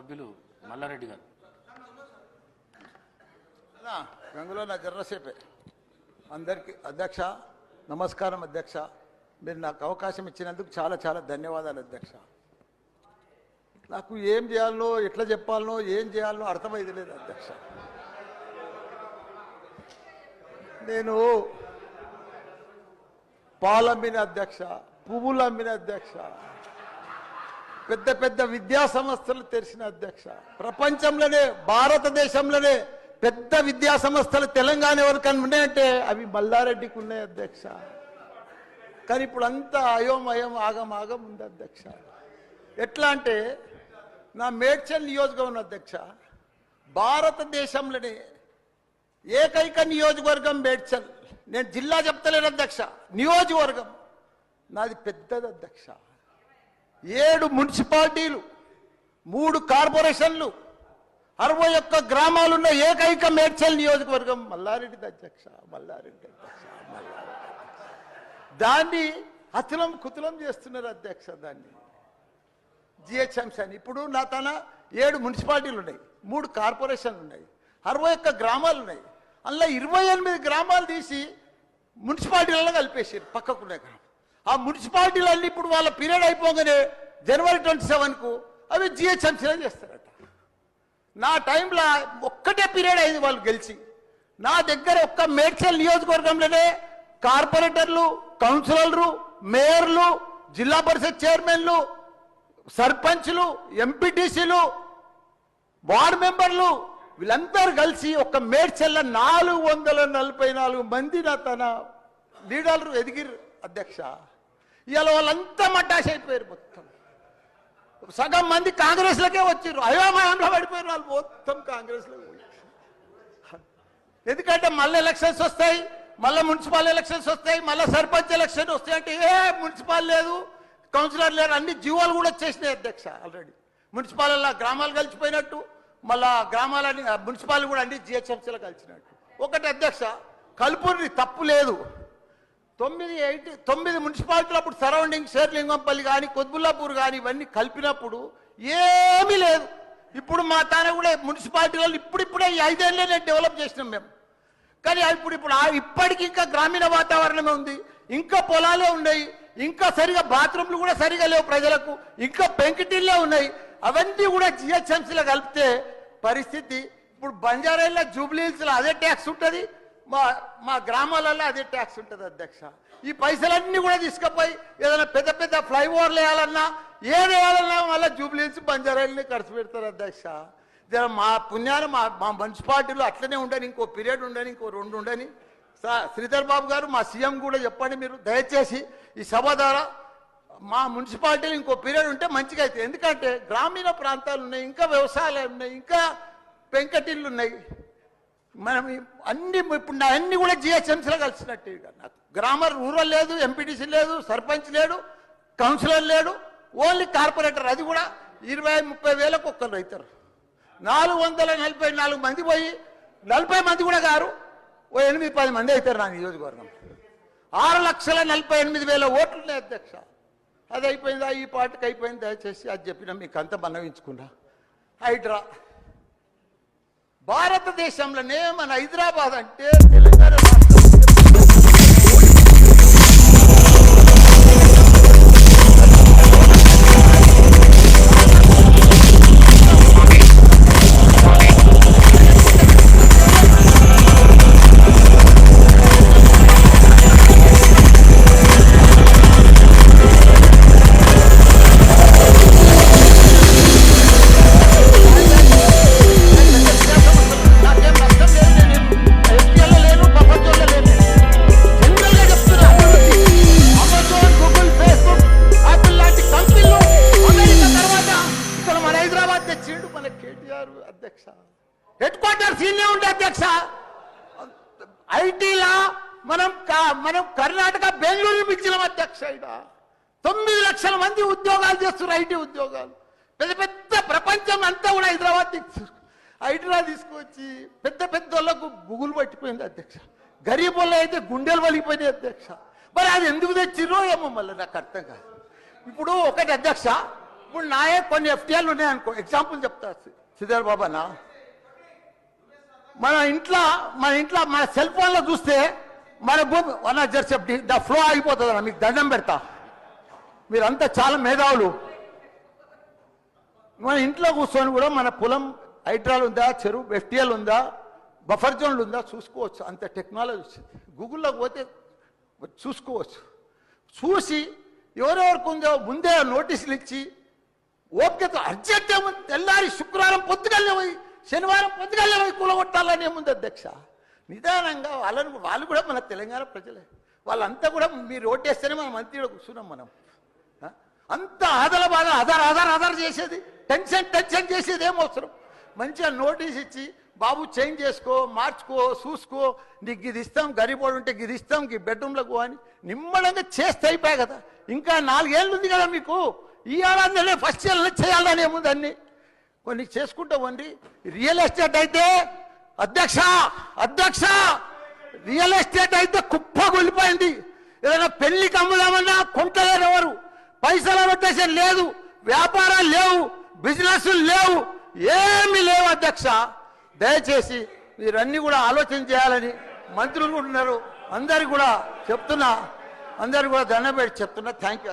సభ్యులు మల్లారెడ్డి గారు. గంగులో నా జర్రసేపే అందరికీ అధ్యక్ష నమస్కారం అధ్యక్ష. మీరు నాకు అవకాశం ఇచ్చినందుకు చాలా చాలా ధన్యవాదాలు అధ్యక్ష. నాకు ఏం చేయాలనో ఎట్లా చెప్పాలనో ఏం చేయాలనో అర్థమైంది లేదు అధ్యక్ష. నేను పాలమ్మిన అధ్యక్ష పువ్వులమ్మిన అధ్యక్ష. పెద్ద పెద్ద విద్యా సంస్థలు తెరిచిన అధ్యక్ష. ప్రపంచంలోనే భారతదేశంలోనే పెద్ద విద్యా సంస్థలు తెలంగాణ ఎవరికైనా ఉన్నాయంటే అవి మల్లారెడ్డికి ఉన్నాయి అధ్యక్ష. కానీ ఇప్పుడు అంతా అయోమయం ఆగమాగం ఉంది అధ్యక్ష. ఎట్లా అంటే నా మేడ్చల్ నియోజకవర్గం అధ్యక్ష భారతదేశంలోనే ఏకైక నియోజకవర్గం మేడ్చల్. నేను జిల్లా చెప్తలేను అధ్యక్ష నియోజకవర్గం. నాది పెద్దది అధ్యక్ష. ఏడు మున్సిపాలిటీలు మూడు కార్పొరేషన్లు అరవై ఒక్క గ్రామాలున్న ఏకైక మేడ్చల్ నియోజకవర్గం మల్లారెడ్డి అధ్యక్ష మల్లారెడ్డి అధ్యక్ష దాన్ని అతులం కుతులం చేస్తున్నారు అధ్యక్ష దాన్ని. జిహెచ్ఎంసీ అని ఇప్పుడు నా తన ఏడు మున్సిపాలిటీలు ఉన్నాయి మూడు కార్పొరేషన్లు ఉన్నాయి అరవై ఒక్క గ్రామాలు ఉన్నాయి. అందులో ఇరవై ఎనిమిది గ్రామాలు తీసి మున్సిపాలిటీలలో కలిపేసారు పక్కకునే గ్రామం. ఆ మున్సిపాలిటీలన్నీ ఇప్పుడు వాళ్ళ పీరియడ్ అయిపోగానే జనవరి ట్వంటీ సెవెన్కు అవి జిహెచ్ఎంసీలో చేస్తారట. నా టైంలో ఒక్కటే పీరియడ్ అయింది వాళ్ళు గెలిచి. నా దగ్గర ఒక్క మేడ్చల్ నియోజకవర్గంలోనే కార్పొరేటర్లు కౌన్సిలర్లు మేయర్లు జిల్లా పరిషత్ చైర్మన్లు సర్పంచ్లు ఎంపీటీసీలు వార్డు మెంబర్లు వీళ్ళందరూ కలిసి ఒక మేడ్చెల్ల నాలుగు వందల నలభై నాలుగు మంది నా తన లీడర్లు ఎదిగిరు అధ్యక్ష. ఇవాళ వాళ్ళంతా మటాష్ అయిపోయారు మొత్తం. సగం మంది కాంగ్రెస్లకే వచ్చారు అయోమయంలో పడిపోయారు వాళ్ళు మొత్తం కాంగ్రెస్లో ఎందుకంటే మళ్ళీ ఎలక్షన్స్ వస్తాయి మళ్ళీ మున్సిపల్ ఎలక్షన్స్ వస్తాయి మళ్ళీ సర్పంచ్ ఎలక్షన్ వస్తాయంటే ఏ మున్సిపల్ లేదు కౌన్సిలర్ లేరు అన్ని జీవాలు కూడా వచ్చేసినాయి అధ్యక్ష ఆల్రెడీ. మున్సిపాలలో గ్రామాలు కలిసిపోయినట్టు మళ్ళా గ్రామాలన్నీ మున్సిపాలిటీ కూడా అన్ని జిహెచ్ఎంసీలో కలిసినట్టు. ఒకటి అధ్యక్ష కలుపుని తప్పు లేదు. తొమ్మిది ఎయిటీ తొమ్మిది మున్సిపాలిటీలు అప్పుడు సరౌండింగ్ శేర్లింగంపల్లి కానీ కొద్బుల్లాపూర్ కానీ ఇవన్నీ కలిపినప్పుడు ఏమీ లేదు. ఇప్పుడు మా తాన కూడా మున్సిపాలిటీ వాళ్ళు ఇప్పుడిప్పుడే ఈ ఐదేళ్ళనే డెవలప్ చేసినాం మేము. కానీ ఇప్పుడు ఇప్పుడు ఆ- ఇప్పటికి ఇంకా గ్రామీణ వాతావరణమే ఉంది. ఇంకా పొలాలే ఉన్నాయి. ఇంకా సరిగా బాత్రూమ్లు కూడా సరిగా లేవు ప్రజలకు. ఇంకా పెంకిటిల్లే ఉన్నాయి. అవన్నీ కూడా జిహెచ్ఎంసీలో కలిపితే పరిస్థితి ఇప్పుడు బంజారాల్లో జూబ్లీహిల్స్లో అదే ట్యాక్స్ ఉంటుంది. మా మా గ్రామాలలో అదే ట్యాక్స్ ఉంటుంది అధ్యక్ష. ఈ పైసలన్నీ కూడా తీసుకుపోయి ఏదైనా పెద్ద పెద్ద ఫ్లైఓవర్లు వేయాలన్నా ఏది వేయాలన్నా మళ్ళీ జూబ్లీన్స్ బంజారాయిల్ని ఖర్చు పెడతారు అధ్యక్ష. జర మా పుణ్యాన్ని మా మా మున్సిపాలిటీలో అట్లనే ఉండని ఇంకో పీరియడ్ ఉండని ఇంకో రెండు ఉండని. శ్రీధర్ బాబు గారు మా సీఎం కూడా చెప్పండి మీరు దయచేసి ఈ సభ ద్వారా మా మున్సిపాలిటీలో ఇంకో పీరియడ్ ఉంటే మంచిగా అవుతుంది. ఎందుకంటే గ్రామీణ ప్రాంతాలు ఉన్నాయి ఇంకా వ్యవసాయాలు ఉన్నాయి ఇంకా పెంకటిళ్ళు ఉన్నాయి. మనం అన్ని ఇప్పుడు నా అన్ని కూడా జిహెచ్ఎంసీలో కలిసినట్టు నాకు. గ్రామర్ రూరల్ లేదు ఎంపీటీసీ లేదు సర్పంచ్ లేడు కౌన్సిలర్ లేడు ఓన్లీ కార్పొరేటర్. అది కూడా ఇరవై ముప్పై వేలకు ఒక్కరు అవుతారు. నాలుగు వందల నలభై నాలుగు మంది పోయి నలభై మంది కూడా కారు. ఓ ఎనిమిది పది మంది అవుతారు నా నియోజకవర్గం. ఆరు లక్షల నలభై ఎనిమిది వేల ఓట్లున్నాయి అధ్యక్ష. అది అయిపోయిందా? ఈ పాటకి అయిపోయింది? దయచేసి అది చెప్పిన మీకు అంత మనవించుకున్నా. హైడ్రా. భారతదేశంలోనే మన హైదరాబాద్ అంటే తెలంగాణ ఐటీలా మనం మనం కర్ణాటక బెంగళూరు మించిన అధ్యక్ష తొమ్మిది లక్షల మంది ఉద్యోగాలు చేస్తున్నారు ఐటీ ఉద్యోగాలు. పెద్ద పెద్ద ప్రపంచం అంతా కూడా హైదరాబాద్ ఐటీలా తీసుకొచ్చి పెద్ద పెద్ద వాళ్ళకు బుగులు పట్టిపోయింది అధ్యక్ష. గరీబ్ వాళ్ళు అయితే గుండెలు వలిగిపోయినాయి అధ్యక్ష. మరి అది ఎందుకు తెచ్చిరో ఏమో మళ్ళీ నాకు అర్థం కాదు. ఇప్పుడు ఒకటి అధ్యక్ష ఇప్పుడు నాయే కొన్ని ఎఫ్టీఎల్ ఉన్నాయి అనుకో ఎగ్జాంపుల్ చెప్తా సిద్ధార్ బాబానా మన ఇంట్లో మన ఇంట్లో మన సెల్ ఫోన్లో చూస్తే మన భూమి వన్ జర్సెప్టి ద ఫ్లో ఆగిపోతుంది అన్న మీకు దండం పెడతా. మీరంతా చాలా మేధావులు. మన ఇంట్లో కూర్చొని కూడా మన పొలం హైడ్రాల్ ఉందా చెరువు ఎఫ్టీఎల్ ఉందా బఫర్ జోన్లు ఉందా చూసుకోవచ్చు. అంత టెక్నాలజీ వచ్చింది. గూగుల్లో పోతే చూసుకోవచ్చు. చూసి ఎవరెవరికి ఉందో ముందే నోటీసులు ఇచ్చి ఓపికతో అర్జెంట్ ఏముంది? తెల్లారి శుక్రవారం పొద్దుగల్లే పోయి శనివారం పొద్దుగల్లే పోయి కూలగొట్టాలని ఏముంది అధ్యక్ష? నిదానంగా వాళ్ళను వాళ్ళు కూడా మన తెలంగాణ ప్రజలే. వాళ్ళంతా కూడా మీరు ఓటేస్తేనే మనం మంత్రిలో కూర్చున్నాం మనం. అంత ఆదల బాధ ఆధార్ ఆధార్ ఆధార్ చేసేది. టెన్షన్ టెన్షన్ చేసేది ఏం అవసరం? మంచిగా నోటీస్ ఇచ్చి బాబు చేంజ్ చేసుకో మార్చుకో చూసుకో. నీకు ఇది ఇస్తాం గరీబోడు ఉంటే ఇది ఇస్తాం ఈ బెడ్రూమ్లకు అని నిమ్మడంగా చేస్తే అయిపోయాయి కదా. ఇంకా నాలుగేళ్ళు ఉంది కదా మీకు. ఈ ఏడాదిలోనే ఫస్ట్ ఇయర్లో చేయాలని ఏముంది అన్ని? కొన్ని చేసుకుంటావండి రియల్ ఎస్టేట్ అయితే అధ్యక్ష అధ్యక్ష రియల్ ఎస్టేట్ అయితే కుప్ప కొలిపోయింది ఏదైనా పెళ్ళి అమ్ముదామన్నా కొంటలేరు ఎవరు. పైసలు పెట్టేసి లేదు వ్యాపారాలు లేవు బిజినెస్ లేవు ఏమి లేవు అధ్యక్ష. దయచేసి మీరన్నీ కూడా ఆలోచన చేయాలని మంత్రులు కూడా ఉన్నారు. అందరు కూడా చెప్తున్నా. అందరు కూడా దండం పెట్టి చెప్తున్నా. Thank you